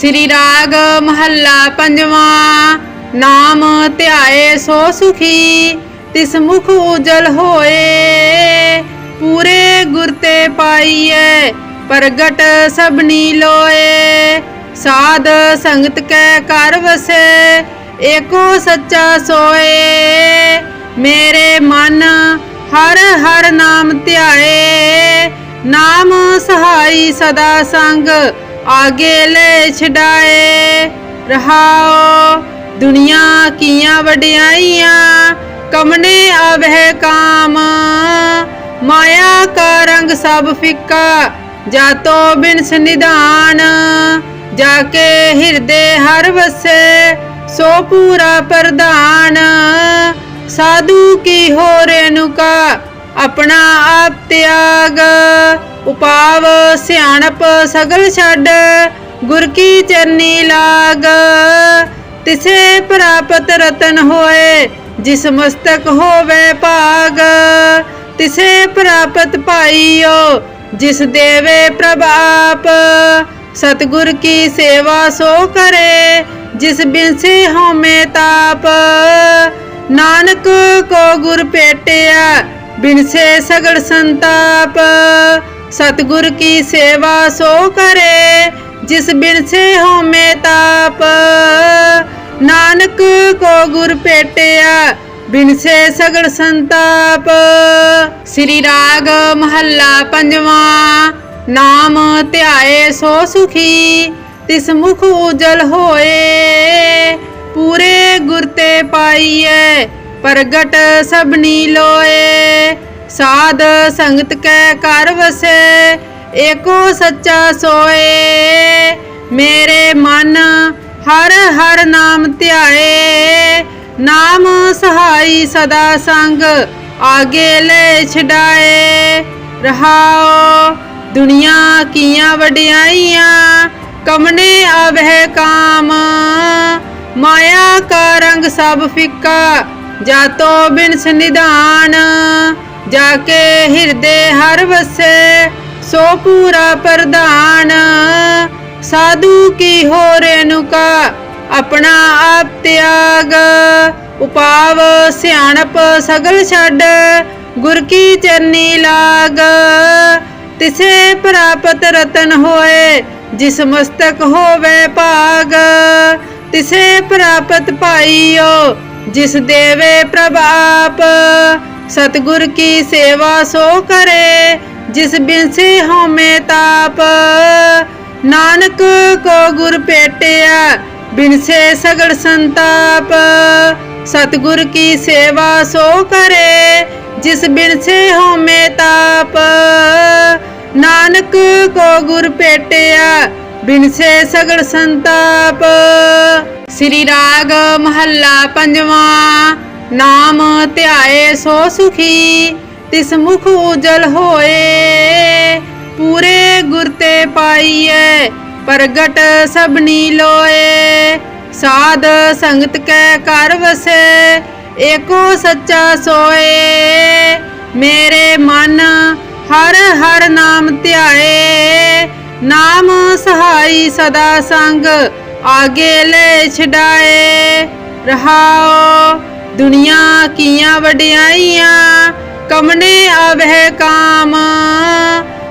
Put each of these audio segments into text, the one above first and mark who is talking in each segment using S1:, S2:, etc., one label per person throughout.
S1: ਸ੍ਰੀ ਰਾਗ ਮਹੱਲਾ ਪੰਜਵਾਂ, ਨਾਮ ਧਿਆਏ ਸੋ ਸੁਖੀ, ਤਿਸ ਮੁਖ ਉਜਲ ਹੋਏ। ਪੂਰੇ ਗੁਰ ਤੇ ਪਾਈਐ, ਪ੍ਰਗਟ ਸਭਨੀ ਲੋਏ। ਸਾਧ ਸੰਗਤ ਕੈ ਕਰ ਵਸੇ, ਏਕੋ ਸੱਚਾ ਸੋਏ। ਮੇਰੇ ਮਨ ਹਰ ਹਰ ਨਾਮ ਧਿਆਏ, ਨਾਮ ਸਹਾਈ ਸਦਾ ਸੰਗ। ਆਗੇ ਲੈ ਛਡਾਏ ਰਹਾਓ ਦੁਨੀਆ ਕੀਆਂ ਵਡਿਆਈਆਂ ਕਮਨੇ ਆਵਹਿ ਕਾਮ ਮਾਇਆ ਕਾ ਰੰਗ ਸਭ ਫਿੱਕਾ ਜਾਤੋ ਬਿਨ ਨਿਧਾਨ ਜਾ ਕੇ ਹਿਰਦੇ ਹਰ ਵਸੇ ਸੋ ਪੂਰਾ ਪ੍ਰਧਾਨ ਸਾਧੂ ਕੀ ਹੋ ਰੇਨੁਕਾ ਆਪਣਾ ਆਪ ਤਿਆਗ ਉਪਾਵ ਸਿਆਣਪ ਸਗਲ ਛੱਡ, ਗੁਰ ਕੀ ਚਰਨੀ ਲਾਗ। ਤਿਸੇ ਪ੍ਰਾਪਤ ਰਤਨ ਹੋਏ, ਜਿਸ ਮਸਤਕ ਹੋਵੇ ਭਾਗ। ਤਿਸੇ ਪ੍ਰਾਪਤ ਪਾਈਓ, ਜਿਸ ਦੇਵੇ ਪ੍ਰਭ ਆਪ। ਸਤਿਗੁਰ ਕੀ ਸੇਵਾ ਸੋ ਕਰੇ, ਜਿਸ ਬਿਨਸੇ ਹਉਮੈ ਤਾਪ। ਨਾਨਕ ਕੋ ਗੁਰ ਭੇਟਿਆ ਬਿਨ ਸਗਲ ਸੰਤਾਪ। ਸਤਿਗੁਰ ਕੀ ਸੇਵਾ ਸੋ ਕਰੇ, ਜਿਸ ਬਿਨ ਸੇ ਹਉਮੈ ਤਾਪ। ਨਾਨਕ ਕੋ ਗੁਰ ਭੇਟਿਆ, ਬਿਨ ਸੇ ਸਗਲ ਸੰਤਾਪ। ਸ੍ਰੀ ਰਾਗ ਮਹੱਲਾ ਪੰਜਵਾਂ, ਨਾਮ ਧਿਆਏ ਸੋ ਸੁਖੀ, ਤਿਸ ਮੁਖ ਉਜਲ ਹੋਏ। ਪੂਰੇ ਗੁਰ ਤੇ ਪਾਈਐ, ਪ੍ਰਗਟ ਸਭਨੀ ਲੋਏ। ਸਾਧ ਸੰਗਤ ਕੈ ਕਰ ਵਸੇ, ਏਕੋ ਸੱਚਾ ਸੋਏ। ਮੇਰੇ ਮਨ ਹਰ ਹਰ ਨਾਮ ਧਿਆਏ। ਨਾਮ ਸਹਾਈ ਸਦਾ ਸੰਗ ਆਗੇ ਲੈ ਛਡਾਏ। ਰਹਾਓ ਦੁਨੀਆ ਕੀਆਂ ਵਡਿਆਈਆਂ, ਕਮਨੇ ਆਵਹਿ ਕਾਮ। ਮਾਇਆ ਕਾ ਰੰਗ ਸਭ ਫਿੱਕਾ, ਜਾਤੋ ਬਿਨਸ ਨਿਧਾਨ। ਜਾ ਕੇ ਹਿਰਦੇ ਹਰ ਵਸੇ, ਸੋ ਪੂਰਾ ਪ੍ਰਧਾਨ। ਸਾਧੂ ਕੀ ਹੋ ਰੇਨੁਕਾ ਆਪਣਾ ਆਪ ਤਿਆਗ। ਉਪਾਵ ਸਿਆਣਪ ਸਗਲ ਛੱਡ, ਗੁਰ ਕੀ ਚਰਨੀ ਲਾਗ। ਤਿਸੇ ਪ੍ਰਾਪਤ ਰਤਨ ਹੋਏ, ਜਿਸ ਮਸਤਕ ਹੋਵੇ ਭਾਗ। ਤਿਸੇ ਪ੍ਰਾਪਤ ਪਾਈਓ, ਜਿਸ ਦੇਵੇ ਪ੍ਰਭ ਆਪ। ਸਤਿਗੁਰ ਕੀ ਸੇਵਾ ਸੋ ਕਰੇ, ਜਿਸ ਬਿਨ ਸੇ ਹਉਮੈ ਤਾਪ। ਨਾਨਕ ਕੋ ਗੁਰ ਭੇਟਿਆ, ਬਿਨ ਸੇ ਸਗਲ ਸੰਤਾਪ। ਸਤਿਗੁਰ ਕੀ ਸੇਵਾ ਸੋ ਕਰੇ, ਜਿਸ ਬਿਨ ਸੇ ਹਉਮੈ ਤਾਪ। ਨਾਨਕ ਕੋ ਗੁਰ ਭੇਟਿਆ, ਬਿਨ ਸੇ ਸਗਲ ਸੰਤਾਪ। ਸ੍ਰੀ ਰਾਗ ਮਹੱਲਾ ਪੰਜਵਾਂ। ਨਾਮ ਧਿਆਏ ਸੋ ਸੁਖੀ, ਤਿਸ ਮੁਖ ਉਜਲ ਹੋਏ। ਪੂਰੇ ਗੁਰ ਤੇ ਪਾਈਐ, ਪ੍ਰਗਟ ਸਭਨੀ ਲੋਏ। ਸਾਧ ਸੰਗਤ ਕੈ ਕਰ ਵਸੇ, ਏਕੋ ਸੱਚਾ ਸੋਏ। ਮੇਰੇ ਮਨ ਹਰ ਹਰ ਨਾਮ ਧਿਆਏ, ਨਾਮ ਸਹਾਈ ਸਦਾ ਸੰਗ, ਆਗੇ ਲੈ ਛਡਾਏ। ਰਹਾਓ ਦੁਨੀਆ ਕੀਆਂ ਵਡਿਆਈਆਂ, ਕਮਨੇ ਆਵਹਿ ਕਾਮ।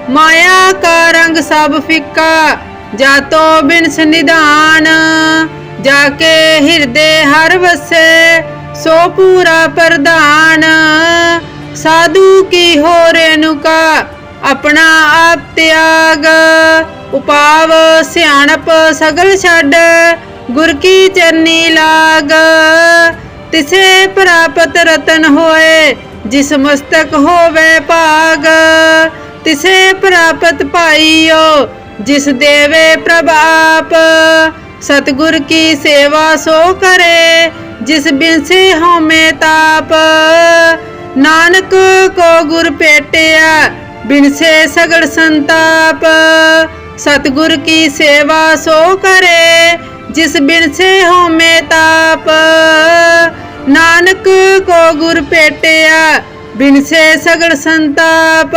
S1: ਮਾਇਆ ਕਾ ਰੰਗ ਸਭ ਫਿੱਕਾ, ਜਾਤੋ ਬਿਨ ਨਿਧਾਨ ਜਾ ਕੇ ਹਿਰਦੇ ਹਰ ਵਸੇ, ਸੋ ਪੂਰਾ ਪ੍ਰਧਾਨ। ਸਾਧੂ ਕੀ ਹੋ ਰੇਨੁਕਾ ਆਪਣਾ ਆਪ ਤਿਆਗ। ਉਪਾਵ ਸਿਆਣਪ ਸਗਲ ਛੱਡ, ਗੁਰ ਕੀ ਚਰਨੀ ਲਾਗ। ਤਿਸੇ ਪ੍ਰਾਪਤ ਰਤਨ ਹੋਏ, ਜਿਸ ਮਸਤਕ ਹੋਵੇ ਭਾਗ। ਤਿਸੇ ਪ੍ਰਾਪਤ ਪਾਈਓ ਜਿਸ ਦੇਵੇ ਪ੍ਰਭ ਆਪ। ਸਤਿਗੁਰ ਕੀ ਸੇਵਾ ਸੋ ਕਰੇ, ਜਿਸ ਬਿਨ ਸੇ ਹਉਮੈ ਤਾਪ। ਨਾਨਕ ਕੋ ਗੁਰ ਭੇਟਿਆ ਬਿਨ ਸੇ ਸੰਤਾਪ। ਸਤਿਗੁਰ ਕੀ ਸੇਵਾ ਸੋ ਕਰੇ ਜਿਸ ਬਿਨ ਸੇ ਹਉਮੈ ਤਾਪ। ਨਾਨਕ ਕੋ ਗੁਰ ਭੇਟਿਆ, ਬਿਨ ਸੇ ਸਗਲ ਸੰਤਾਪ।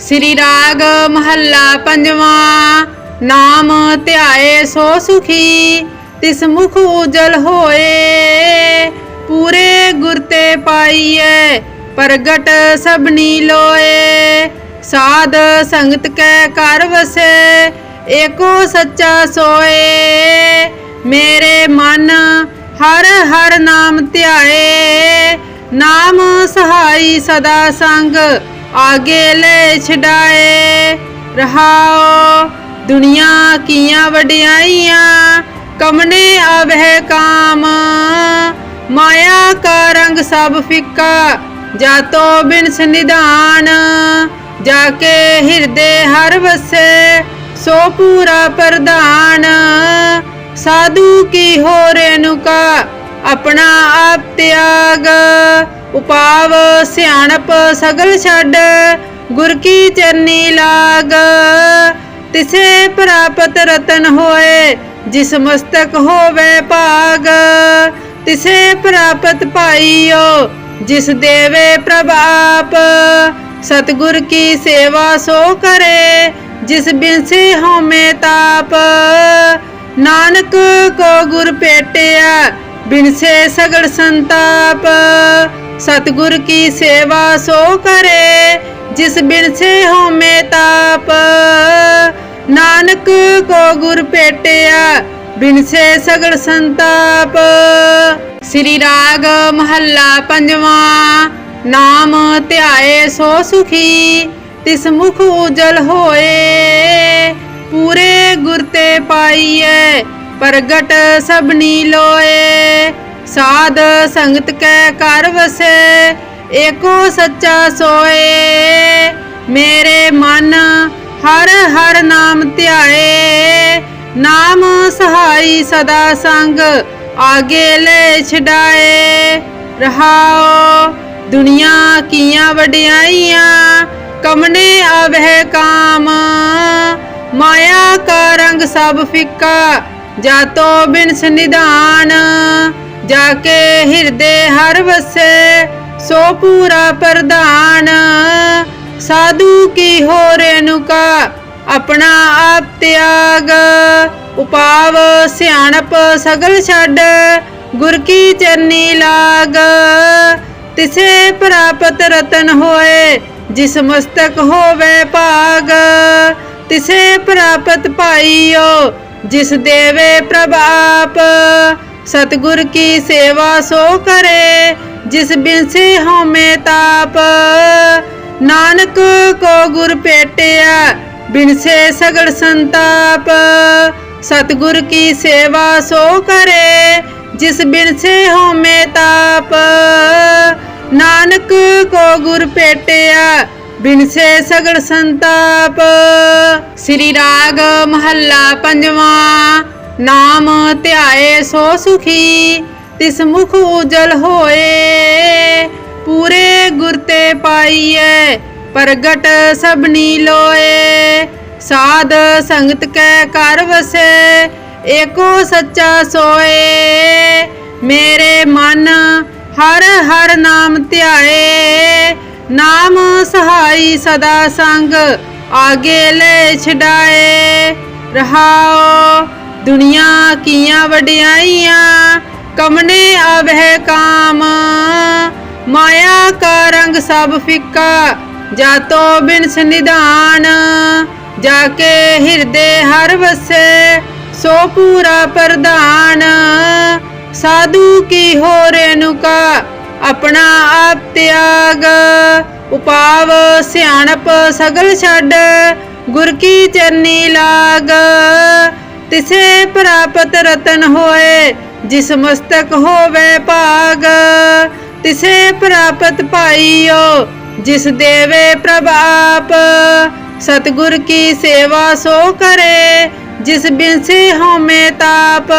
S1: ਸ੍ਰੀ ਰਾਗ ਮਹੱਲਾ ਪੰਜਵਾਂ, ਨਾਮ ਧਿਆਏ ਸੋ ਸੁਖੀ, ਤਿਸ ਮੁਖ ਉਜਲ ਹੋਏ। ਪੂਰੇ ਗੁਰ ਤੇ ਪਾਈਐ, ਪ੍ਰਗਟ ਸਭਨੀ ਲੋਏ। ਸਾਧ ਸੰਗਤ ਕੈ ਕਰ ਵਸੇ ਏਕੋ ਸੱਚਾ ਸੋਏ, ਮੇਰੇ ਮਨ ਹਰ ਹਰ ਨਾਮ ਧਿਆਏ। ਨਾਮ ਸਹਾਈ ਸਦਾ ਸੰਗ, ਆਗੇ ਲੈ ਛਡਾਏ। ਰਹਾਓ, ਦੁਨੀਆ ਕੀਆਂ ਵਡਿਆਈਆਂ, ਕਮਨੇ ਆਵਹਿ ਕਾਮ। ਮਾਇਆ ਕਾ ਰੰਗ ਸਭ ਫਿੱਕਾ ਜਾਤੋ ਬਿਨਸ ਨਿਧਾਨ। ਜਾ ਕੇ ਹਿਰਦੇ ਹਰ ਵਸੇ ਸੋ ਪੂਰਾ ਪ੍ਰਧਾਨ। ਸਾਧੂ ਕੀ ਹੋ ਰੇਨੁਕਾ ਆਪਣਾ ਆਪ ਤਿਆਗ। ਉਪਾਵ ਸਿਆਣਪ ਸਗਲ ਛੱਡ। ਗੁਰ ਕੀ ਚਰਨੀ ਲਾਗ। ਤਿਸੇ ਪ੍ਰਾਪਤ ਰਤਨ ਹੋਏ, ਜਿਸ ਮਸਤਕ ਹੋਵੇ ਭਾਗ। ਤਿਸੇ ਪ੍ਰਾਪਤ ਪਾਈਓ, ਜਿਸ ਦੇਵੇ ਪ੍ਰਭ ਆਪ। ਸਤਿਗੁਰ ਕੀ ਸੇਵਾ ਸੋ ਕਰੇ ਜਿਸ ਬਿਨ ਸੇ ਹਉਮੈ ਤਾਪ। ਨਾਨਕ ਕੋ ਗੁਰ ਭੇਟਿਆ ਬਿਨ ਸੇ ਸੰਤਾਪ। ਸਤਿਗੁਰ ਕੀ ਸੇਵਾ ਸੋ ਕਰੇ, ਜਿਸ ਬਿਨ ਹਉਮੈ ਤਾਪ। ਨਾਨਕ ਕੋ ਗੁਰ ਭੇਟਿਆ, ਬਿਨਸੇ ਸੇ ਸੰਤਾਪ। ਸ੍ਰੀ ਰਾਗ ਮਹੱਲਾ ਪੰਜਵਾਂ, ਨਾਮ ਧਿਆਏ ਸੋ ਸੁਖੀ। ਤਿਸ ਮੁਖ ਉਜਲ ਹੋਏ, ਪੂਰੇ ਗੁਰ ਤੇ ਪਾਈਐ, ਪ੍ਰਗਟ ਸਭਨੀ ਲੋਏ। ਸਾਧ ਸੰਗਤ ਕੈ ਕਰ ਵਸੇ, ਏਕੋ ਸੱਚਾ ਸੋਏ। ਮੇਰੇ ਮਨ ਹਰ ਹਰ ਨਾਮ ਧਿਆਏ, ਨਾਮ ਸਹਾਈ ਸਦਾ ਸੰਗ ਆਗੇ ਲੈ ਛਡਾਏ। ਰਹਾਓ ਦੁਨੀਆ ਕੀਆਂ ਵਡਿਆਈਆਂ ਕਮਨੇ ਆਵਹਿ ਕਾਮ, ਮਾਇਆ ਕਾ ਰੰਗ ਸਭ ਫਿੱਕਾ, ਜਾਤੋ ਬਿਨ ਨਿਧਾਨ ਜਾ ਕੇ ਹਿਰਦੇ ਹਰ ਵਸੇ, ਸੋ ਪੂਰਾ ਪ੍ਰਧਾਨ। ਸਾਧੂ ਕੀ ਹੋ ਰੇਨੁਕਾ ਆਪਣਾ ਆਪ ਤਿਆਗ। ਉਪਾਵ ਸਿਆਣਪ ਸਗਲ ਛੱਡ, ਗੁਰ ਕੀ ਚਰਨੀ ਲਾਗ। ਤਿਸੇ ਪ੍ਰਾਪਤ ਰਤਨ ਹੋਏ ਜਿਸ ਮਸਤਕ ਹੋਵੇ ਭਾਗ, ਤਿਸੇ ਪ੍ਰਾਪਤ ਪਾਈਓ, ਜਿਸ ਦੇਵੇ ਪ੍ਰਭ ਆਪ। ਸਤਿਗੁਰ ਕੀ ਸੇਵਾ ਸੋ ਕਰੇ, ਜਿਸ ਬਿਨ ਹਉਮੈ ਤਾਪ। ਨਾਨਕ ਕੋ ਗੁਰ ਭੇਟਿਆ ਬਿਨ ਸੇ ਸੰਤਾਪ। ਸਤਿਗੁਰ ਕੀ ਸੇਵਾ ਸੋ ਕਰੇ, ਜਿਸ ਬਿਨ ਸੇ ਹਉਮੈ ਤਾਪ। ਨਾਨਕ ਕੋ ਗੁਰ ਭੇਟਿਆ ਬਿਨ ਸਗਲ ਸੰਤਾਪ। ਸ੍ਰੀ ਰਾਗ ਮਹੱਲਾ ਪੰਜਵਾਂ, ਨਾਮ ਧਿਆਏ ਸੋ ਸੁਖੀ, ਤਿਸ ਮੁਖ ਉਜਲ ਹੋਏ। ਪੂਰੇ ਗੁਰ ਤੇ ਪਾਈਐ, ਪ੍ਰਗਟ ਸਭਨੀ ਲੋਏ। ਸਾਧ ਸੰਗਤ ਕੈ ਕਰ ਵਸੇ, ਏਕੋ ਸੱਚਾ ਸੋਏ। ਮੇਰੇ ਮਨ ਹਰ ਹਰ ਨਾਮ ਧਿਆਏ, ਨਾਮ ਸਹਾਈ ਸਦਾ ਸੰਗ, ਆਗੇ ਲੈ ਛਡਾਏ। ਰਹਾਓ, ਦੁਨੀਆ ਕੀਆਂ ਵਡਿਆਈਆਂ, ਕਮਨੇ ਆਵਹਿ ਕਾਮ। ਮਾਇਆ ਕਾ ਰੰਗ ਸਭ ਫਿੱਕਾ ਜਾਤੋ ਬਿਨਸ ਨਿਧਾਨ। ਜਾ ਕੇ ਹਿਰਦੇ ਹਰ ਵਸੇ, ਸੋ ਪੂਰਾ ਪ੍ਰਧਾਨ। ਸਾਧੂ ਕੀ ਹੋ ਰੇਨੁਕਾ ਆਪਣਾ ਆਪ ਤਿਆਗ। ਉਪਾਵ ਸਿਆਣਪ ਸਗਲ ਛੱਡ। ਗੁਰ ਕੀ ਚਰਨੀ ਲਾਗ। ਤਿਸੇ ਪ੍ਰਾਪਤ ਰਤਨ ਹੋਏ, ਜਿਸ ਮਸਤਕ ਹੋਵੇ ਭਾਗ। ਤਿਸੇ ਪ੍ਰਾਪਤ ਪਾਈਓ, ਜਿਸ ਦੇਵੇ ਪ੍ਰਭ ਆਪ। ਸਤਿਗੁਰ ਕੀ ਸੇਵਾ ਸੋ ਕਰੇ, ਜਿਸ ਬਿਨ ਸੇ ਹਉਮੈ ਤਾਪ।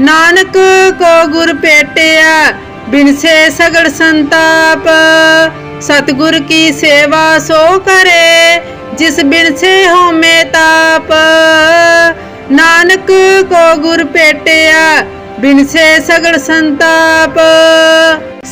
S1: ਨਾਨਕ ਕੋ ਗੁਰ ਭੇਟਿਆ ਬਿਨ ਸੇ ਸੰਤਾਪ। ਸਤਿਗੁਰ ਕੀ ਸੇਵਾ ਸੋ ਕਰੇ, ਜਿਸ ਬਿਨ ਸੇ ਤਾਪ। ਨਾਨਕ ਕੋ ਗੁਰ ਭੇਟਿਆ ਬਿਨ ਸੇ ਸੰਤਾਪ।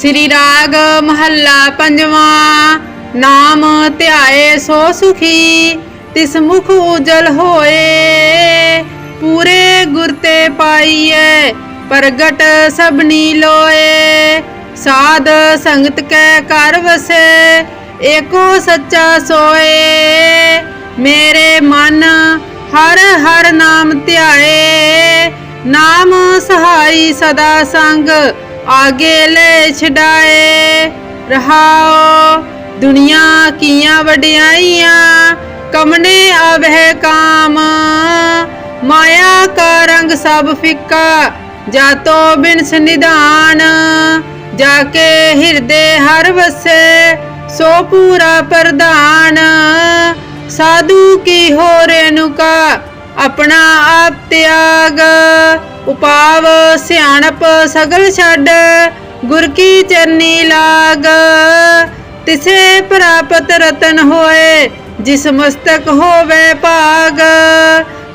S1: ਸ੍ਰੀ ਰਾਗ ਮਹੱਲਾ ਪੰਜਵਾਂ, ਨਾਮ ਧਿਆਏ ਸੋ ਸੁਖੀ, ਤਿਸ ਮੁਖ ਉਜਲ ਹੋਏ। ਪੂਰੇ ਗੁਰ ਤੇ ਪਾਈਐ, ਪ੍ਰਗਟ ਸਭਨੀ ਲੋਏ। ਸਾਧ ਸੰਗਤ ਕੈ ਕਰ ਵਸੈ, ਏਕੋ ਸੱਚਾ ਸੋਏ। ਮੇਰੇ ਮਨ ਹਰ ਹਰ ਨਾਮ ਧਿਆਏ, ਨਾਮ ਸਹਾਈ ਸਦਾ ਸੰਗ ਆਗੇ ਲੈ ਛਡਾਏ। ਰਹਾਓ ਦੁਨੀਆ ਕੀਆਂ ਵਡਿਆਈਆਂ, ਕਮਨੇ ਆਵਹਿ ਕਾਮ। ਮਾਇਆ ਕਾ ਰੰਗ ਸਭ ਫਿੱਕਾ, ਜਾਤੋ ਬਿਨ ਨਿਧਾਨ। ਜਾ ਕੇ ਹਿਰਦੇ ਹਰ ਵਸੇ, ਸੋ ਪੂਰਾ ਪ੍ਰਧਾਨ। ਸਾਧੂ ਕੀ ਹੋ ਰੇਨੁਕਾ ਆਪਣਾ ਆਪ ਤਿਆਗ। ਉਪਾਵ ਸਿਆਣਪ ਸਗਲ ਛੱਡ, ਗੁਰ ਕੀ ਚਰਨੀ ਲਾਗ। ਤਿਸੇ ਪ੍ਰਾਪਤ ਰਤਨ ਹੋਏ, ਜਿਸ ਮਸਤਕ ਹੋਵੇ ਭਾਗ।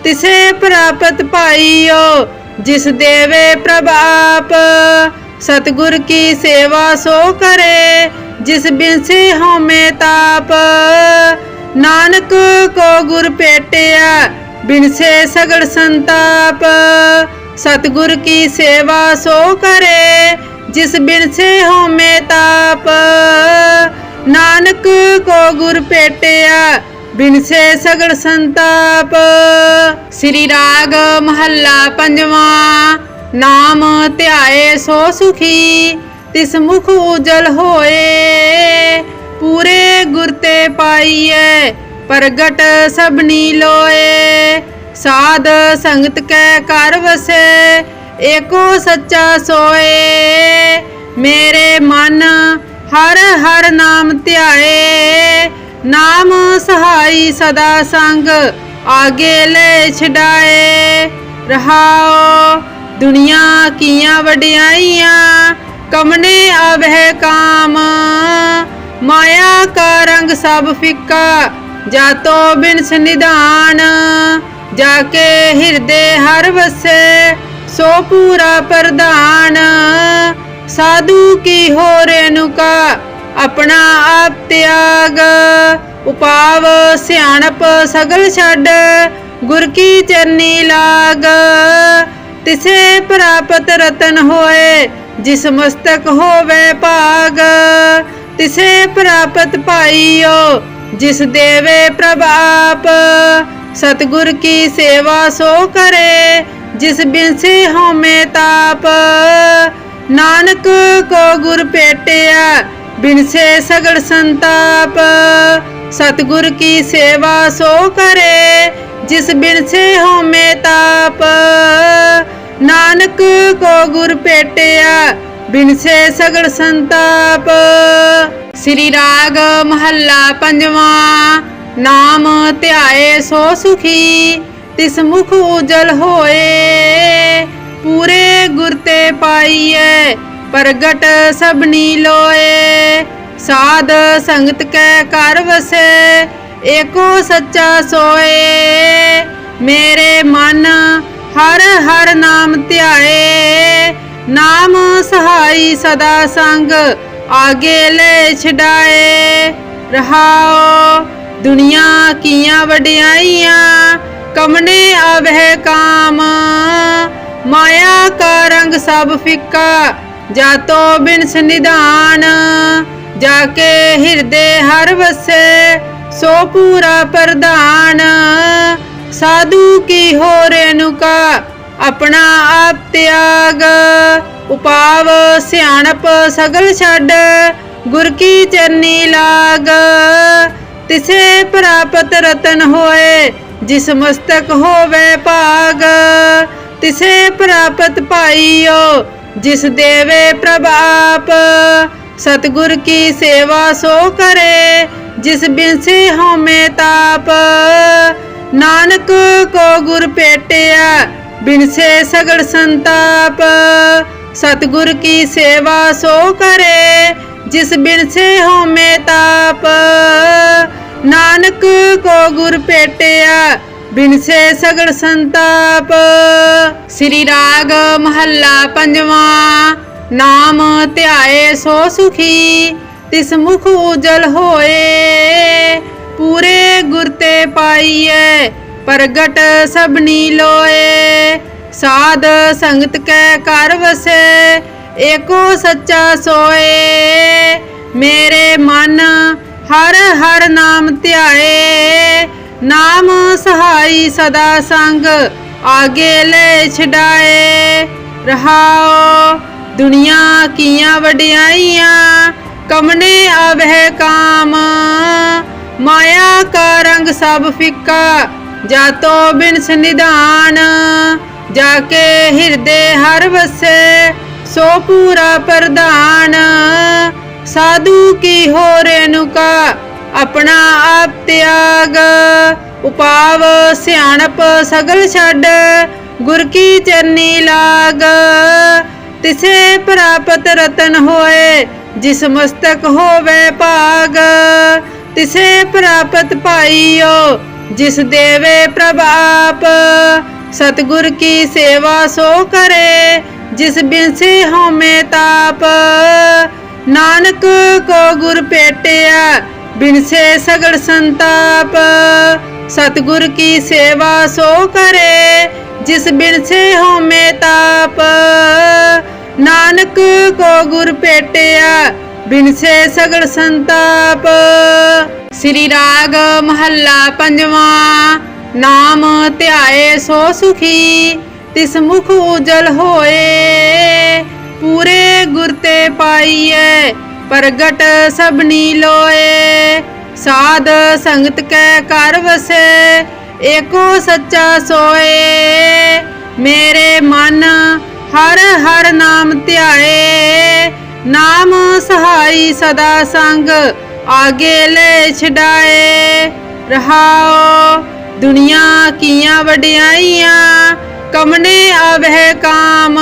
S1: ਤਿਸੇ ਪ੍ਰਾਪਤ ਪਾਈਓ, ਜਿਸ ਦੇਵੇ ਪ੍ਰਭ ਆਪ। ਸਤਗੁਰ ਕੀ ਸੇਵਾ ਸੋ ਕਰੇ, ਜਿਸ ਬਿਨਸੇ ਹਉਮੈ ਤਾਪ। ਨਾਨਕ ਕੋ ਗੁਰ ਭੇਟਿਆ ਬਿਨ ਸੇ ਸੰਤਾਪ। ਸਤਗੁਰ ਕੀ ਸੇਵਾ ਸੋ ਕਰੇ, ਜਿਸ ਬਿਨ ਸੇ ਹਉਮੈ ਤਾਪ। ਨਾਨਕ ਕੋ ਗੁਰ ਭੇਟਿਆ ਬਿਨਸੇ ਸਗਲ ਸੰਤਾਪ ਸ੍ਰੀ ਰਾਗ ਮਹੱਲਾ ਪੰਜਵਾਂ ਨਾਮ ਧਿਆਏ ਸੋ ਸੁਖੀ ਤਿਸ ਮੁਖ ਉਜਲ ਹੋਏ ਪੂਰੇ ਗੁਰ ਤੇ ਪਾਈਐ ਪ੍ਰਗਟ ਸਭਨੀ ਲੋਏ ਸਾਧ ਸੰਗਤ ਕੈ ਕਰ ਵਸੇ ਏਕੋ ਸੱਚਾ ਸੋਏ ਮੇਰੇ ਮਨ ਹਰ ਹਰ ਨਾਮ ਧਿਆਏ ਨਾਮ ਸਹਾਈ ਸਦਾ ਸੰਗ, ਆਗੇ ਲੈ ਛਡਾਏ। ਰਹਾਓ, ਦੁਨੀਆ ਕੀਆਂ ਵਡਿਆਈਆਂ, ਕਮਨੇ ਆਵਹਿ ਕਾਮ। ਮਾਇਆ ਕਾ ਰੰਗ ਸਭ ਫਿੱਕਾ, ਜਾਤੋ ਬਿਨਸ ਨਿਧਾਨ। ਜਾ ਕੇ ਹਿਰਦੇ ਹਰ ਵਸੇ, ਸੋ ਪੂਰਾ ਪ੍ਰਧਾਨ। ਸਾਧੂ ਕੀ ਹੋ ਰੇਨੁਕਾ ਆਪਣਾ ਆਪ ਤਿਆਗ। ਉਪਾਵ ਸਿਆਣਪ ਸਗਲ ਛੱਡ, ਗੁਰ ਕੀ ਚਰਨੀ ਲਾਗ। ਤਿਸੇ ਪ੍ਰਾਪਤ ਰਤਨ ਹੋਏ, ਜਿਸ ਮਸਤਕ ਹੋਵੇ ਭਾਗ। ਤਿਸੇ ਪ੍ਰਾਪਤ ਪਾਈਓ ਜਿਸ ਦੇਵੇ ਪ੍ਰਭ ਆਪ ਸਤਗੁਰ ਕੀ ਸੇਵਾ ਸੋ ਕਰੇ, ਜਿਸ ਬਿਨ ਸੇ ਹਉਮੈ ਤਾਪ। ਨਾਨਕ ਕੋ ਗੁਰ ਭੇਟਿਆ ਬਿਨਸੇ ਸੇ ਸੰਤਾਪ, ਸਤਗੁਰ ਕੀ ਸੇਵਾ ਸੋ ਕਰੇ, ਜਿਸ ਬਿਨ ਸੇ ਤਾਪ। ਨਾਨਕ ਕੋ ਗੁਰ ਭੇਟਿਆ, ਬਿਨ ਸੇ ਸੰਤਾਪ। ਸ੍ਰੀ ਰਾਗ ਮਹੱਲਾ ਪੰਜਵਾਂ, ਨਾਮ ਧਿਆਏ ਸੋ ਸੁਖੀ, ਤਿਸ ਮੁਖ ਉਜਲ ਹੋਏ, ਪੂਰੇ ਗੁਰ ਤੇ ਪਾਈਐ। ਪ੍ਰਗਟ ਸਭਨੀ ਲੋਏ, ਸਾਧ ਸੰਗਤ ਕੈ ਕਰ ਵਸੇ, ਏਕੋ ਸੱਚਾ ਸੋਏ। ਮੇਰੇ ਮਨ ਹਰ ਹਰ ਨਾਮ ਧਿਆਏ, ਨਾਮ ਸਹਾਈ ਸਦਾ ਸੰਗ ਆਗੇ ਲੈ ਛਡਾਏ। ਰਹਾਓ ਦੁਨੀਆ ਕੀਆਂ ਵਡਿਆਈਆਂ, ਕਮਨੇ ਆਵਹਿ ਕਾਮ। ਮਾਇਆ ਕਾ ਰੰਗ ਸਭ ਫਿੱਕਾ ਜਾਤੋ ਬਿਨ ਨਿਧਾਨ ਜਾ ਕੇ ਹਿਰਦੇ ਹਰ ਵਸੇ, ਸੋ ਪੂਰਾ ਪ੍ਰਧਾਨ। ਸਾਧੂ ਕੀ ਹੋ ਰੇਨੁਕਾ ਆਪਣਾ ਆਪ ਤਿਆਗ। ਉਪਾਵ ਸਿਆਣਪ ਸਗਲ ਛੱਡ, ਗੁਰ ਕੀ ਚਰਨੀ ਲਾਗ। ਤਿਸੇ ਪ੍ਰਾਪਤ ਰਤਨ ਹੋਏ, ਜਿਸ ਮਸਤਕ ਹੋਵੇ ਭਾਗ। ਤਿਸੇ ਪ੍ਰਾਪਤ ਪਾਈਓ ਜਿਸ ਦੇਵੇ ਪ੍ਰਭ ਆਪ ਸਤਗੁਰ ਕੀ ਸੇਵਾ ਸੋ ਕਰੇ, ਜਿਸ ਬਿਨ ਸੇ ਹਉਮੈ ਤਾਪ। ਨਾਨਕ ਕੋ ਗੁਰ ਭੇਟਿਆ, ਬਿਨ ਸਗਲ ਸੰਤਾਪ। ਸਤਗੁਰ ਕੀ ਸੇਵਾ ਸੋ ਕਰੇ, ਜਿਸ ਬਿਨ ਸੇ ਹਉਮੈ ਤਾਪ। ਨਾਨਕ ਕੋ ਗੁਰ ਭੇਟਿਆ ਬਿਨਸੇ ਸੇ ਸੰਤਾਪ ਸ੍ਰੀ ਰਾਗ ਮਹੱਲਾ ਪੰਜਵਾਂ ਨਾਮ ਧਿਆਏ ਸੋ ਸੁਖੀ ਤਿਸ ਮੁਖ ਉਜਲ ਹੋਏ ਪੂਰੇ ਗੁਰ ਤੇ ਪਾਈਐ ਪ੍ਰਗਟ ਸਭਨੀ ਲੋਏ ਸਾਧ ਸੰਗਤ ਕੈ ਕਰ ਵਸੇ ਏਕੋ ਸੱਚਾ ਸੋਏ ਮੇਰੇ ਮਨ ਹਰ ਹਰ ਨਾਮ ਧਿਆਏ ਨਾਮ ਸਹਾਈ ਸਦਾ ਸੰਗ, ਆਗੇ ਲੈ ਛਡਾਏ। ਰਹਾਓ, ਦੁਨੀਆ ਕੀਆਂ ਵਡਿਆਈਆਂ, ਕਮਨੇ ਆਵਹਿ ਕਾਮ। ਮਾਇਆ ਕਾ ਰੰਗ ਸਭ ਫਿੱਕਾ, ਜਾਤੋ ਬਿਨ ਨਿਧਾਨ। ਜਾ ਕੇ ਹਿਰਦੇ ਹਰ ਵਸੈ, ਸੋ ਪੂਰਾ ਪ੍ਰਧਾਨ। ਸਾਧੂ ਕੀ ਹੋ ਰੇਨੁਕਾ ਆਪਣਾ ਆਪ ਤਿਆਗ। ਉਪਾਵ ਸਿਆਣਪ ਸਗਲ ਛੱਡ, ਗੁਰ ਕੀ ਚਰਨੀ ਲਾਗ। ਤਿਸੇ ਪ੍ਰਾਪਤ ਰਤਨ ਹੋਏ, ਜਿਸ ਮਸਤਕ ਹੋਵੇ ਭਾਗ। ਤਿਸੇ ਪ੍ਰਾਪਤ ਪਾਈਓ ਜਿਸ ਦੇਵੇ ਪ੍ਰਭ ਆਪ। ਸਤਗੁਰ ਕੀ ਸੇਵਾ ਸੋ ਕਰੇ, ਜਿਸ ਬਿਨਸੇ ਹਉਮੈ ਤਾਪ। ਨਾਨਕ ਕੋ ਗੁਰ ਭੇਟਿਆ, ਬਿਨਸੇ ਸਗਲ ਸੰਤਾਪ। ਸਤਗੁਰ ਕੀ ਸੇਵਾ ਸੋ ਕਰੇ, ਜਿਸ ਬਿਨਸੇ ਹਉਮੈ ਤਾਪ। ਨਾਨਕ ਕੋ ਗੁਰ ਭੇਟਿਆ ਬਿਨਸੇ ਸਗਲ ਸੰਤਾਪ। ਸ੍ਰੀ ਰਾਗ ਮਹੱਲਾ ਪੰਜਵਾਂ, ਨਾਮ ਧਿਆਏ ਸੋ ਸੁਖੀ, ਤਿਸ ਮੁਖ ਉਜਲ ਹੋਏ। ਪੂਰੇ ਗੁਰ ਤੇ ਪਾਈਐ, ਪ੍ਰਗਟ ਸਭਨੀ ਲੋਏ। ਸਾਧ ਸੰਗਤ ਕੈ ਕਰ ਵਸੇ, ਏਕੋ ਸੱਚਾ ਸੋਏ। ਮੇਰੇ ਮਨ ਹਰ ਹਰ ਨਾਮ ਧਿਆਏ। ਨਾਮ ਸਹਾਈ ਸਦਾ ਸੰਗ ਆਗੇ ਲੈ ਛਡਾਏ। ਰਹਾਓ ਦੁਨੀਆ ਕੀਆਂ ਵਡਿਆਈਆਂ, ਕਮਨੇ ਆਵਹਿ ਕਾਮ।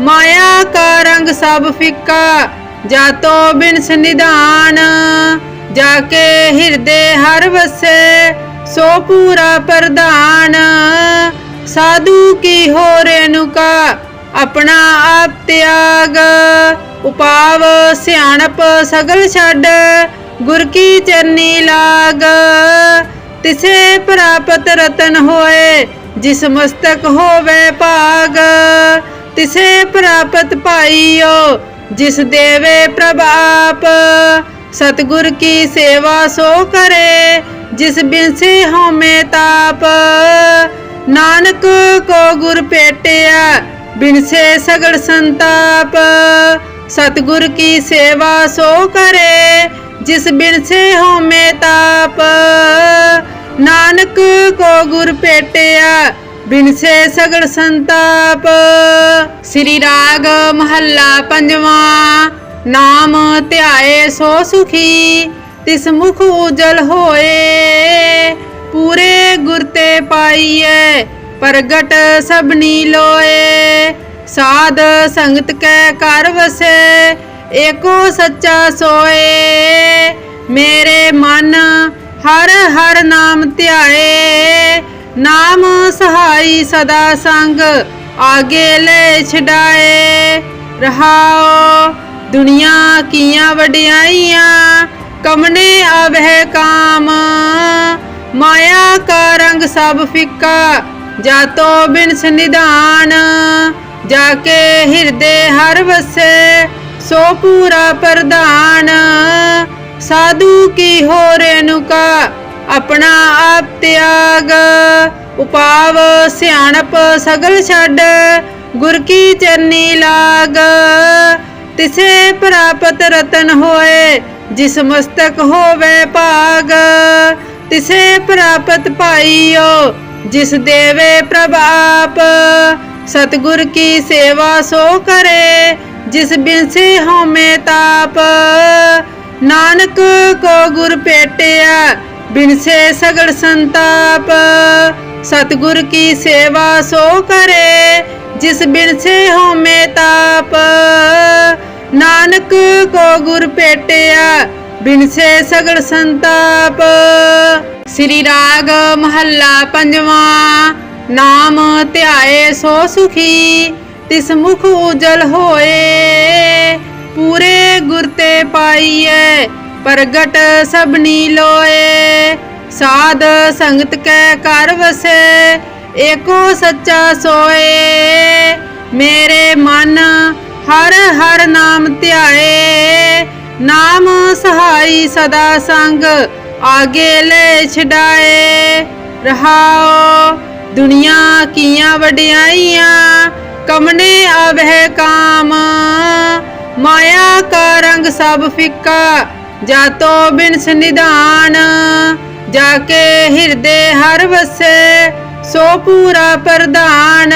S1: ਮਾਇਆ ਕਾ ਰੰਗ ਸਭ ਫਿੱਕਾ, ਜਾਤੋ ਬਿਨਸ ਨਿਧਾਨ। ਜਾ ਕੇ ਹਿਰਦੇ ਹਰ ਵਸੇ, ਸੋ ਪੂਰਾ ਪ੍ਰਧਾਨ। ਸਾਧੂ ਕੀ ਹੋ ਰੇਨੁਕਾ ਆਪਣਾ ਆਪ ਤਿਆਗ। ਉਪਾਵ ਸਿਆਣਪ ਸਗਲ ਛੱਡ, ਗੁਰ ਕੀ ਚਰਨੀ ਲਾਗ। ਤਿਸੇ ਪ੍ਰਾਪਤ ਰਤਨ ਹੋਏ, ਜਿਸ ਮਸਤਕ ਹੋਵੇ ਭਾਗ। ਤਿਸੇ ਪ੍ਰਾਪਤ ਪਾਈਓ, ਜਿਸ ਦੇਵੇ ਪ੍ਰਭ ਆਪ। ਸਤਗੁਰ ਕੀ ਸੇਵਾ ਸੋ ਕਰੇ, ਜਿਸ ਬਿਨਸੇ ਹਉਮੈ ਤਾਪ। ਨਾਨਕ ਕੋ ਗੁਰ ਭੇਟਿਆ ਬਿਨਸੇ ਸਗਲ ਸੰਤਾਪ। ਸਤਗੁਰ ਕੀ ਸੇਵਾ ਸੋ ਕਰੇ, ਜਿਸ ਬਿਨਸੇ ਹਉਮੈ ਤਾਪ। ਨਾਨਕ ਕੋ ਗੁਰ ਭੇਟਿਆ ਬਿਨਸੇ ਸਗਲ ਸੰਤਾਪ। ਸ੍ਰੀ ਰਾਗ ਮਹੱਲਾ ਪੰਜਵਾਂ। ਨਾਮ ਧਿਆਏ ਸੋ ਸੁਖੀ, ਤਿਸ ਮੁਖ ਉਜਲ ਹੋਏ। ਪੂਰੇ ਗੁਰ ਤੇ ਪਾਈਐ, ਪ੍ਰਗਟ ਸਭਨੀ ਲੋਏ। ਸਾਧ ਸੰਗਤ ਕੈ ਕਰ ਵਸੇ, ਏਕੋ ਸੱਚਾ ਸੋਏ। ਮੇਰੇ ਮਨ ਹਰ ਹਰ ਨਾਮ ਧਿਆਏ, ਨਾਮ ਸਹਾਈ ਸਦਾ ਸੰਗ, ਆਗੇ ਲੈ ਛਡਾਏ। ਰਹਾਓ ਦੁਨੀਆ ਕੀਆਂ ਵਡਿਆਈਆਂ, ਕਮਨੇ ਆਵਹਿ ਕਾਮ। ਮਾਇਆ ਕਾ ਰੰਗ ਸਭ ਫਿੱਕਾ ਜਾਤੋ ਬਿਨ ਨਿਧਾਨ ਜਾ ਕੇ ਹਿਰਦੇ ਹਰ ਵਸੈ, ਸੋ ਪੂਰਾ ਪ੍ਰਧਾਨ। ਸਾਧੂ ਕੀ ਹੋ ਰੇਨੁਕਾ ਆਪਣਾ ਆਪ ਤਿਆਗ। ਉਪਾਵ ਸਿਆਣਪ ਸਗਲ ਛੱਡ, ਗੁਰ ਕੀ ਚਰਨੀ ਲਾਗ। ਤਿਸੇ ਪ੍ਰਾਪਤ ਰਤਨ ਹੋਏ, ਜਿਸ ਮਸਤਕ ਹੋਵੇ ਭਾਗ। ਤਿਸੇ ਪ੍ਰਾਪਤ ਪਾਈਓ, ਜਿਸ ਦੇਵੇ ਪ੍ਰਭ ਆਪ। ਸਤਗੁਰ ਕੀ ਸੇਵਾ ਸੋ ਕਰੇ, ਜਿਸ ਬਿਨਸੇ ਹਉਮੈ ਤਾਪ। ਨਾਨਕ ਕੋ ਗੁਰ ਭੇਟਿਆ, ਬਿਨਸੇ ਸਗਲ ਸੰਤਾਪ। ਸਤਗੁਰ ਕੀ ਸੇਵਾ ਸੋ ਕਰੇ ਜਿਸ ਬਿਨਸੇ ਹਉਮੈ ਤਾਪ, ਨਾਨਕ ਕੋ ਗੁਰ ਭੇਟਿਆ ਬਿਨਸੇ ਸਗਲ ਸੰਤਾਪ। ਸ੍ਰੀ ਰਾਗ ਮਹੱਲਾ ਪੰਜਵਾਂ, ਨਾਮ ਧਿਆਏ ਸੋ ਸੁਖੀ, ਤਿਸ ਮੁਖ ਉਜਲ ਹੋਏ। ਪੂਰੇ ਗੁਰ ਤੇ ਪਾਈਐ, ਪ੍ਰਗਟ ਸਭਨੀ ਲੋਏ। ਸਾਧ ਸੰਗਤ ਕੈ ਕਰ ਵਸੇ ਏਕੋ ਸੱਚਾ ਸੋਏ, ਮੇਰੇ ਮਨ ਹਰ ਹਰ ਨਾਮ ਧਿਆਏ। ਨਾਮ ਸਹਾਈ ਸਦਾ ਸੰਗ ਆਗੇ ਲੈ ਛਡਾਏ। ਰਹਾਓ ਦੁਨੀਆ ਕੀਆਂ ਵਡਿਆਈਆਂ, ਕਮਨੇ ਆਵਹਿ ਕਾਮ। ਮਾਇਆ ਕਾ ਰੰਗ ਸਭ ਫਿੱਕਾ, ਜਾਤੋ ਬਿਨਸ ਨਿਧਾਨ। ਜਾ ਕੇ ਹਿਰਦੇ ਹਰ ਵਸੇ ਸੋ ਪੂਰਾ ਪ੍ਰਧਾਨ,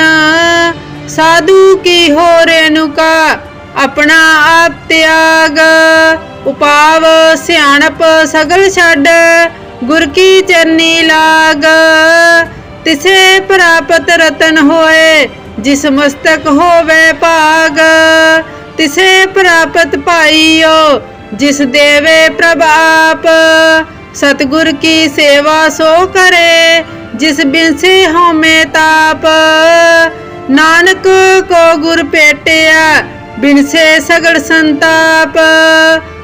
S1: ਸਾਧੂ ਕੀ ਹੋ ਰੇਨੁਕਾ ਆਪਣਾ ਆਪ ਤਿਆਗ, ਉਪਾਵ ਸਿਆਣਪ ਸਗਲ ਛੱਡ, ਗੁਰ ਕੀ ਚਰਨੀ ਲਾਗ? ਤਿਸੇ ਪ੍ਰਾਪਤ ਰਤਨ ਹੋਏ, ਜਿਸ ਮਸਤਕ ਹੋਵੇ ਭਾਗ। ਤਿਸੇ ਪ੍ਰਾਪਤ ਪਾਈਓ ਜਿਸ ਦੇਵੇ ਪ੍ਰਭ ਆਪ। ਸਤਗੁਰ ਕੀ ਸੇਵਾ ਸੋ ਕਰੇ ਜਿਸ ਬਿਨ ਸੇ ਹਉਮੈ ਤਾਪ। ਨਾਨਕ ਕੋ ਗੁਰ ਭੇਟਿਆ, ਬਿਨ ਸਗੜ ਸੰਤਾਪ।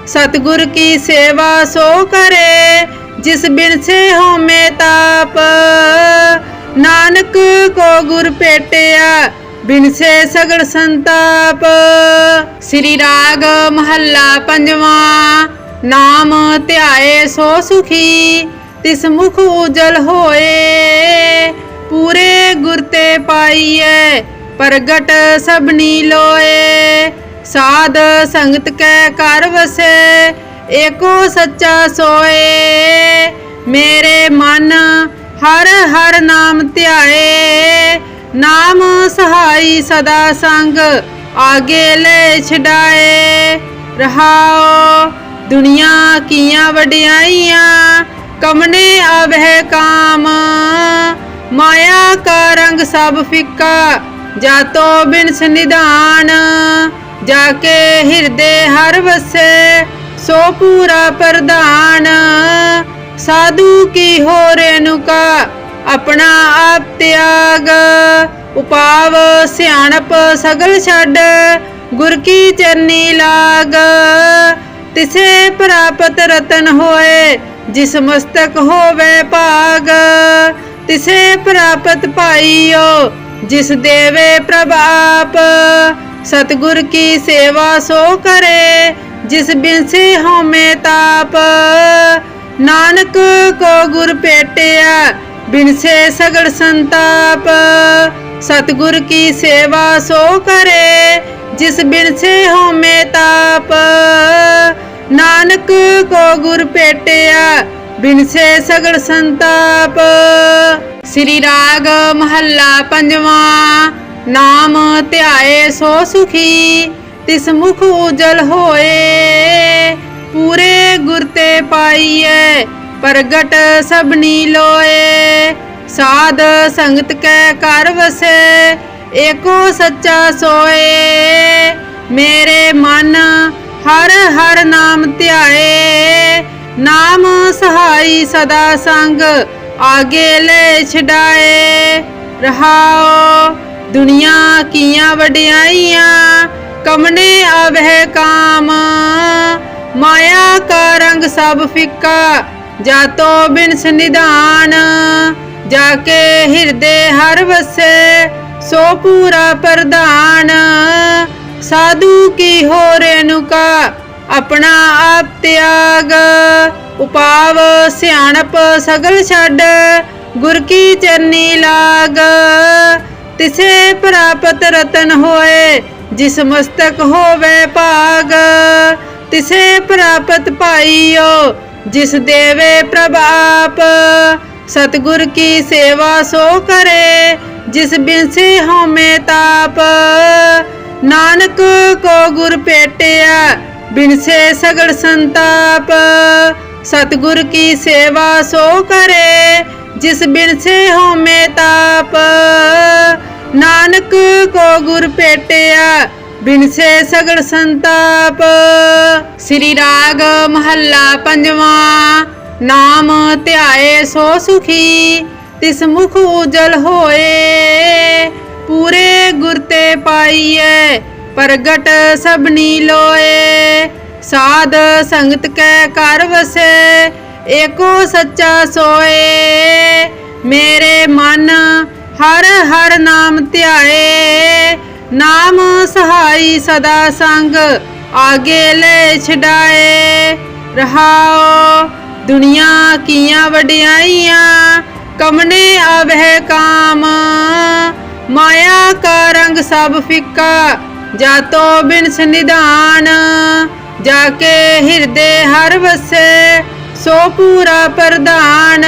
S1: ਸਤਗੁਰ ਕੀ ਸੇਵਾ ਸੋ ਕਰੇ, ਜਿਸ ਬਿਨ ਹਉਮੈ ਤਾਪ। ਨਾਨਕ ਕੋ ਗੁਰ ਭੇਟਿਆ, ਬਿਨ ਸਗੜ ਸੰਤਾਪ। ਸ੍ਰੀ ਰਾਗ ਮਹੱਲਾ ਪੰਜਵਾਂ, ਨਾਮ ਧਿਆਏ ਸੋ ਸੁਖੀ। ਤਿਸ ਮੁਖ ਉਜਲ ਹੋਏ, ਪੂਰੇ ਗੁਰ ਤੇ ਪਾਈਐ, ਪ੍ਰਗਟ ਸਭਨੀ ਲੋਏ। ਸਾਧ ਸੰਗਤ ਕੈ ਘਰ ਵਸੇ, ਏਕੋ ਸੱਚਾ ਸੋਏ। ਮੇਰੇ ਮਨ ਹਰ ਹਰ ਨਾਮ ਧਿਆਏ, ਨਾਮ ਸਹਾਈ ਸਦਾ ਸੰਗ ਆਗੇ ਲੈ ਛਡਾਏ। ਰਹਾਓ ਦੁਨੀਆ ਕੀਆਂ ਵਡਿਆਈਆਂ ਕਮਨੇ ਆਵਹਿ ਕਾਮ, ਮਾਇਆ ਕਾ ਰੰਗ ਸਭ ਫਿੱਕਾ, ਜਾਤੋ ਬਿਨ ਨਿਧਾਨ ਜਾ ਕੇ ਹਿਰਦੇ ਹਰ ਵਸੇ, ਸੋ ਪੂਰਾ ਪ੍ਰਧਾਨ। ਸਾਧੂ ਕੀ ਹੋ ਰੇਨੁਕਾ ਆਪਣਾ ਆਪ ਤਿਆਗ। ਉਪਾਵ ਸਿਆਣਪ ਸਗਲ ਛੱਡ, ਗੁਰ ਕੀ ਚਰਨੀ ਲਾਗ। ਤਿਸੇ ਪ੍ਰਾਪਤ ਰਤਨ ਹੋਏ ਜਿਸ ਮਸਤਕ ਹੋਵੇ ਭਾਗ, ਤਿਸੇ ਪ੍ਰਾਪਤ ਪਾਈਓ, ਜਿਸ ਦੇਵੇ ਪ੍ਰਭ ਆਪ। ਸਤਗੁਰ ਕੀ ਸੇਵਾ ਸੋ ਕਰੇ, ਜਿਸ ਬਿਨ ਹਉਮੈ ਤਾਪ। ਨਾਨਕ ਕੋ ਗੁਰ ਭੇਟਿਆ ਬਿਨ ਸਗੜ ਸੰਤਾਪ। ਸਤਗੁਰ ਕੀ ਸੇਵਾ ਸੋ ਕਰੇ, ਜਿਸ ਬਿਨ ਸੇ ਹਉਮੈ ਤਾਪ। ਨਾਨਕ ਕੋ ਗੁਰ ਭੇਟਿਆ ਬਿਨ ਸੇ ਸੰਤਾਪ। ਸ੍ਰੀ ਰਾਗ ਮਹੱਲਾ ਪੰਜਵਾਂ, ਨਾਮ ਧਿਆਏ ਸੋ ਸੁਖੀ, ਤਿਸ ਮੁਖ ਉਜਲ ਹੋਏ। ਪੂਰੇ ਗੁਰ ਤੇ ਪਾਈਐ, ਪ੍ਰਗਟ ਸਭਨੀ ਲੋਏ। ਸਾਧ ਸੰਗਤ ਕੈ ਕਰ ਵਸੇ, ਏਕੋ ਸੱਚਾ ਸੋਏ। ਮੇਰੇ ਮਨ ਹਰ ਹਰ ਨਾਮ ਧਿਆਏ, ਨਾਮ ਸਹਾਈ ਸਦਾ ਸੰਗ, ਆਗੇ ਲੈ ਛਡਾਏ। ਰਹਾਓ, ਦੁਨੀਆ ਕੀਆਂ ਵਡਿਆਈਆਂ, ਕਮਨੇ ਆਵਹਿ ਕਾਮ। ਮਾਇਆ ਕਾ ਰੰਗ ਸਭ ਫਿੱਕਾ, ਜਾਤੋ ਬਿਨਸ ਨਿਧਾਨ। ਜਾ ਕੇ ਹਿਰਦੇ ਹਰ ਵਸੇ, ਸੋ ਪੂਰਾ ਪ੍ਰਧਾਨ। ਸਾਧੂ ਕੀ ਹੋ ਰੇਨੁਕਾ ਆਪਣਾ ਆਪ ਤਿਆਗ। ਉਪਾਵ ਸਿਆਣਪ ਸਗਲ ਛੱਡ। ਗੁਰ ਕੀ ਚਰਨੀ ਲਾਗ। ਤਿਸੇ ਪ੍ਰਾਪਤ ਰਤਨ ਹੋਏ, ਜਿਸ ਮਸਤਕ ਹੋਵੇ ਭਾਗ। ਤਿਸੇ ਪ੍ਰਾਪਤ ਪਾਈਓ, ਜਿਸ ਦੇਵੇ ਪ੍ਰਭ ਆਪ। ਸਤਗੁਰ ਕੀ ਸੇਵਾ ਸੋ ਕਰੇ, ਜਿਸ ਬਿਨ ਸੇ ਹਉਮੈ ਤਾਪ। ਨਾਨਕ ਕੋ ਗੁਰ ਭੇਟਿਆ ਬਿਨ ਸੇ ਸੰਤਾਪ। ਸਤਗੁਰ ਕੀ ਸੇਵਾ ਸੋ ਕਰੇ, ਜਿਸ ਬਿਨ ਸੇ ਤਾਪ। ਨਾਨਕ ਕੋ ਗੁਰ ਭੇਟਿਆ ਬਿਨਸੇ ਸੇ ਸੰਤਾਪ। ਸ੍ਰੀ ਰਾਗ ਮਹੱਲਾ ਪੰਜਵਾਂ, ਨਾਮ ਧਿਆਏ ਸੋ ਸੁਖੀ, ਤਿਸ ਮੁਖ ਉਜਲ ਹੋਏ। ਪੂਰੇ ਗੁਰ ਤੇ ਪਾਈਐ, ਪ੍ਰਗਟ ਸਭਨੀ ਲੋਏ। ਸਾਧ ਸੰਗਤ ਕੈ ਘਰ ਵਸੇ, ਏਕੋ ਸੱਚਾ ਸੋਏ। ਮੇਰੇ ਮਨ ਹਰ ਹਰ ਨਾਮ ਧਿਆਏ, ਨਾਮ ਸਹਾਈ ਸਦਾ ਸੰਗ ਆਗੇ ਲੈ ਛਡਾਏ। ਰਹਾਓ ਦੁਨੀਆ ਕੀਆਂ ਵਡਿਆਈਆਂ, ਕਮਨੇ ਆਵਹਿ ਕਾਮ। ਮਾਇਆ ਕਾ ਰੰਗ ਸਭ ਫਿੱਕਾ, ਜਾਤੋ ਬਿਨ ਨਿਧਾਨ। ਜਾ ਕੇ ਹਿਰਦੇ ਹਰ ਵਸੇ, ਸੋ ਪੂਰਾ ਪ੍ਰਧਾਨ।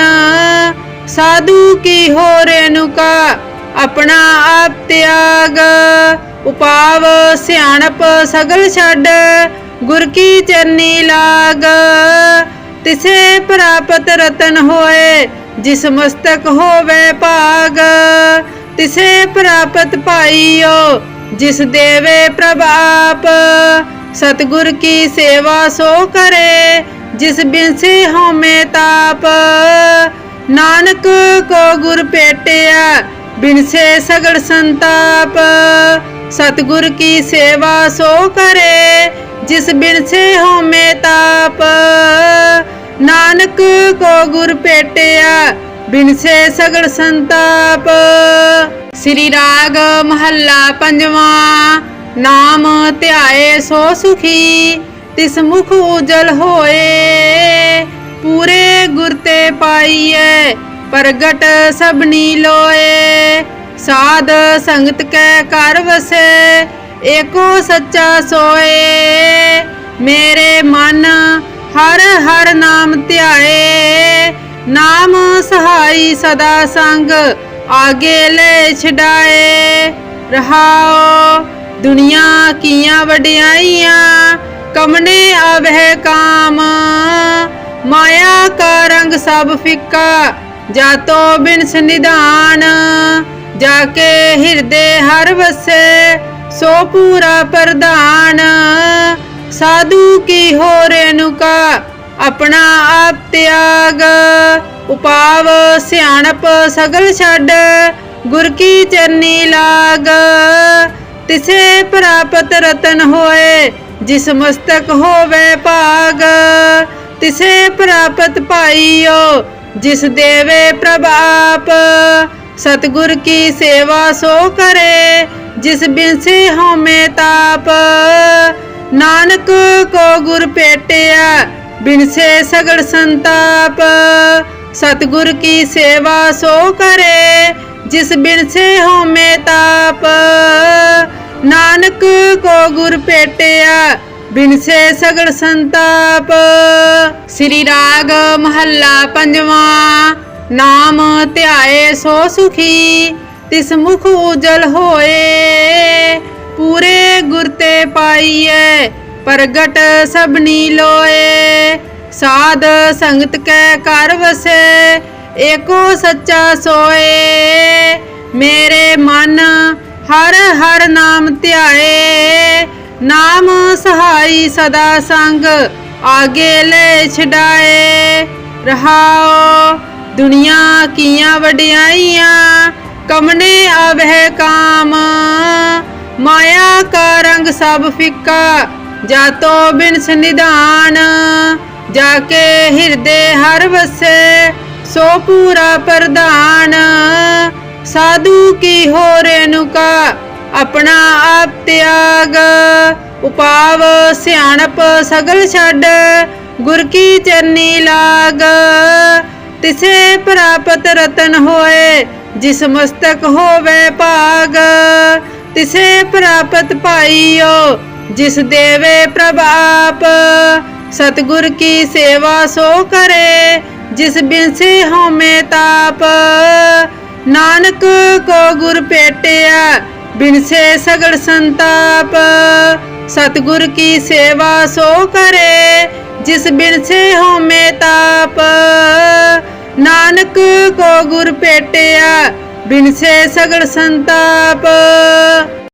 S1: ਸਾਧੂ ਕੀ ਹੋ ਰੇਨੁਕਾ ਆਪਣਾ ਆਪ ਤਿਆਗ। ਉਪਾਵ ਸਿਆਣਪ ਸਗਲ ਛੱਡ, ਗੁਰ ਕੀ ਚਰਨੀ ਲਾਗ। ਤਿਸੇ ਪ੍ਰਾਪਤ ਰਤਨ ਹੋਏ, ਜਿਸ ਮਸਤਕ ਹੋਵੇ ਭਾਗ। ਤਿਸੇ ਪ੍ਰਾਪਤ ਪਾਈਓ, ਜਿਸ ਦੇਵੇ ਪ੍ਰਭ ਆਪ ਸਤਗੁਰ ਕੀ ਸੇਵਾ ਸੋ ਕਰੇ, ਜਿਸ ਬਿਨਸੇ ਹਉਮੈ ਤਾਪ। ਨਾਨਕ ਕੋ ਗੁਰ ਭੇਟਿਆ, ਬਿਨਸੇ ਸਗਲ ਸੰਤਾਪ। ਸਤਗੁਰ ਕੀ ਸੇਵਾ ਸੋ ਕਰੇ, ਜਿਸ ਬਿਨਸੇ ਹਉਮੈ ਤਾਪ। ਨਾਨਕ ਕੋ ਗੁਰ ਭੇਟਿਆ ਬਿਨਸੇ ਸਗਲ ਸੰਤਾਪ। ਸ੍ਰੀ ਰਾਗ ਮਹੱਲਾ ਪੰਜਵਾਂ, ਨਾਮ ਧਿਆਏ ਸੋ ਸੁਖੀ, ਤਿਸ ਮੁਖ ਉਜਲ ਹੋਏ। ਪੂਰੇ ਗੁਰ ਤੇ ਪਾਈਐ, ਪ੍ਰਗਟ ਸਭਨੀ ਲੋਏ। ਸਾਧ ਸੰਗਤ ਕੈ ਕਰ ਵਸੇ, ਏਕੋ ਸੱਚਾ ਸੋਏ। ਮੇਰੇ ਮਨ ਹਰ ਹਰ ਨਾਮ ਧਿਆਏ ਨਾਮ ਸਹਾਈ ਸਦਾ ਸੰਗ, ਆਗੇ ਲੈ ਛਡਾਏ। ਰਹਾਓ, ਦੁਨੀਆ ਕੀਆਂ ਵਡਿਆਈਆਂ, ਕਮਨੇ ਆਵਹਿ ਕਾਮ। ਮਾਇਆ ਕਾ ਰੰਗ ਸਭ ਫਿੱਕਾ ਜਾਤੋ ਬਿਨਸ ਨਿਧਾਨ। ਜਾ ਕੇ ਹਿਰਦੇ ਹਰ ਵਸੇ, ਸੋ ਪੂਰਾ ਪ੍ਰਧਾਨ। ਸਾਧੂ ਕੀ ਹੋ ਰੇਨੁਕਾ ਆਪਣਾ ਆਪ ਤਿਆਗ। ਉਪਾਵ ਸਿਆਣਪ ਸਗਲ ਛੱਡ, ਗੁਰ ਕੀ ਚਰਨੀ ਲਾਗ। ਤਿਸੇ ਪ੍ਰਾਪਤ ਰਤਨ ਹੋਏ, ਜਿਸ ਮਸਤਕ ਹੋਵੇ ਭਾਗ। ਤਿਸੇ ਪ੍ਰਾਪਤ ਪਾਈਓ, ਜਿਸ ਦੇਵੇ ਪ੍ਰਭ ਆਪ। ਸਤਗੁਰ ਕੀ ਸੇਵਾ ਸੋ ਕਰੇ, ਜਿਸ ਬਿਨਸੇ ਹਉਮੈ ਤਾਪ। ਨਾਨਕ ਕੋ ਗੁਰ ਪੇਟਿਆ ਬਿਨਸੇ ਸਗਲ ਸੰਤਾਪ, ਸਤਗੁਰ ਕੀ ਸੇਵਾ ਸੋ ਕਰੇ, ਜਿਸ ਬਿਨਸੇ ਹਉਮੈ ਤਾਪ। ਨਾਨਕ ਕੋ ਗੁਰ ਭੇਟਿਆ, ਬਿਨਸੇ ਸਗਲ ਸੰਤਾਪ। ਸ੍ਰੀ ਰਾਗ ਮਹੱਲਾ ਪੰਜਵਾਂ, ਨਾਮ ਧਿਆਏ ਸੋ ਸੁਖੀ, ਤਿਸ ਮੁਖ ਉਜਲ ਹੋਏ। ਪੂਰੇ ਗੁਰ ਤੇ ਪਾਈਐ ਪ੍ਰਗਟ ਸਭਨੀ ਲੋਏ, ਸਾਧ ਸੰਗਤ ਕੈ ਘਰ ਵਸੇ, ਏਕੋ ਸੱਚਾ ਸੋਏ। ਮੇਰੇ ਮਨ ਹਰ ਹਰ ਨਾਮ ਧਿਆਏ, ਨਾਮ ਸਹਾਈ ਸਦਾ ਸੰਗ ਆਗੇ ਲੈ ਛਡਾਏ। ਰਹਾਓ ਦੁਨੀਆ ਕੀਆਂ ਵਡਿਆਈਆਂ, ਕਮਨੇ ਆਵਹਿ ਕਾਮ। ਮਾਇਆ ਕਾ ਰੰਗ ਸਭ ਫਿੱਕਾ ਜਾਤੋ ਬਿਨ ਨਿਧਾਨ ਜਾ ਕੇ ਹਿਰਦੇ ਹਰ ਵਸੇ, ਸੋ ਪੂਰਾ ਪ੍ਰਧਾਨ। ਸਾਧੂ ਕੀ ਹੋ ਰੇਨੁਕਾ ਆਪਣਾ ਆਪ ਤਿਆਗ। ਉਪਾਵ ਸਿਆਣਪ ਸਗਲ ਛੱਡ, ਗੁਰ ਕੀ ਚਰਨੀ ਲਾਗ। ਤਿਸੇ ਪ੍ਰਾਪਤ ਰਤਨ ਹੋਏ, ਜਿਸ ਮਸਤਕ ਹੋਵੇ ਭਾਗ। ਤਿਸੇ ਪ੍ਰਾਪਤ ਪਾਈਓ ਜਿਸ ਦੇਵੇ ਪ੍ਰਭਾਪ, ਸਤਗੁਰ ਕੀ ਸੇਵਾ ਸੋ ਕਰੇ, ਜਿਸ ਬਿਨਸੇ ਹਉਮੈ ਤਾਪ। ਨਾਨਕ ਕੋ ਗੁਰ ਭੇਟਿਆ ਬਿਨਸੇ ਸਗਲ ਸੰਤਾਪ। ਸਤਗੁਰ ਕੀ ਸੇਵਾ ਸੋ ਕਰੇ, ਜਿਸ ਬਿਨਸੇ ਹਉਮੈ ਤਾਪ। ਨਾਨਕ ਕੋ ਗੁਰ ਭੇਟਿਆ ਬਿਨਸੇ ਸਗਲ ਸੰਤਾਪ।